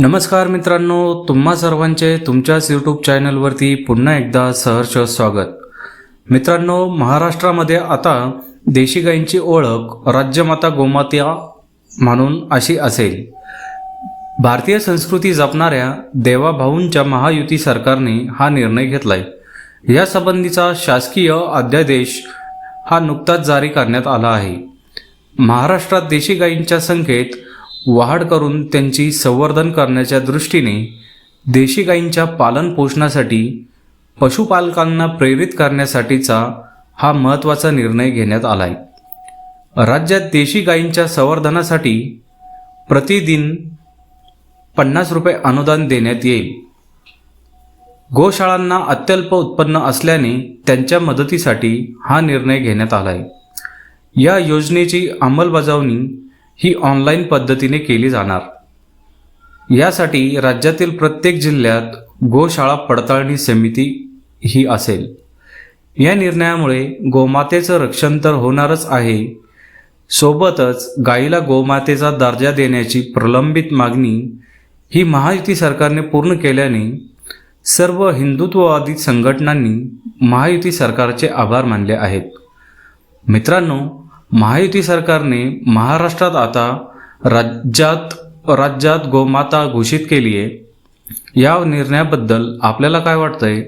नमस्कार मित्रांनो तुम्हा सर्वांचे तुमच्याच यूट्यूब चॅनलवरती पुन्हा एकदा सहर्ष स्वागत. मित्रांनो महाराष्ट्रामध्ये आता देशी गायींची ओळख राज्यमाता गोमात्या म्हणून अशी असेल. भारतीय संस्कृती जपणाऱ्या देवाभाऊंच्या महायुती सरकारने हा निर्णय घेतलाय. यासंबंधीचा शासकीय अध्यादेश हा नुकताच जारी करण्यात आला आहे. महाराष्ट्रात देशी गायींच्या संख्येत वाढ करून त्यांची संवर्धन करण्याच्या दृष्टीने देशी गायींच्या पालन पोषणासाठी पशुपालकांना प्रेरित करण्यासाठीचा हा महत्त्वाचा निर्णय घेण्यात आला आहे राज्यात देशी गायींच्या संवर्धनासाठी प्रतिदिन पन्नास रुपये अनुदान देण्यात येईल. गोशाळांना अत्यल्प उत्पन्न असल्याने त्यांच्या मदतीसाठी हा निर्णय घेण्यात आला आहे या योजनेची अंमलबजावणी ही ऑनलाईन पद्धतीने केली जाणार. यासाठी राज्यातील प्रत्येक जिल्ह्यात गोशाळा पडताळणी समिती ही असेल. या निर्णयामुळे गोमातेचं रक्षण तर होणारच आहे. सोबतच गायीला गोमातेचा दर्जा देण्याची प्रलंबित मागणी ही महायुती सरकारने पूर्ण केल्याने सर्व हिंदुत्ववादी संघटनांनी महायुती सरकारचे आभार मानले आहेत. मित्रांनो महायुती सरकारने महाराष्ट्रात आता राज्यात राज्यात गोमाता घोषित केली आहे या निर्णयाबद्दल आपल्याला काय वाटतंय?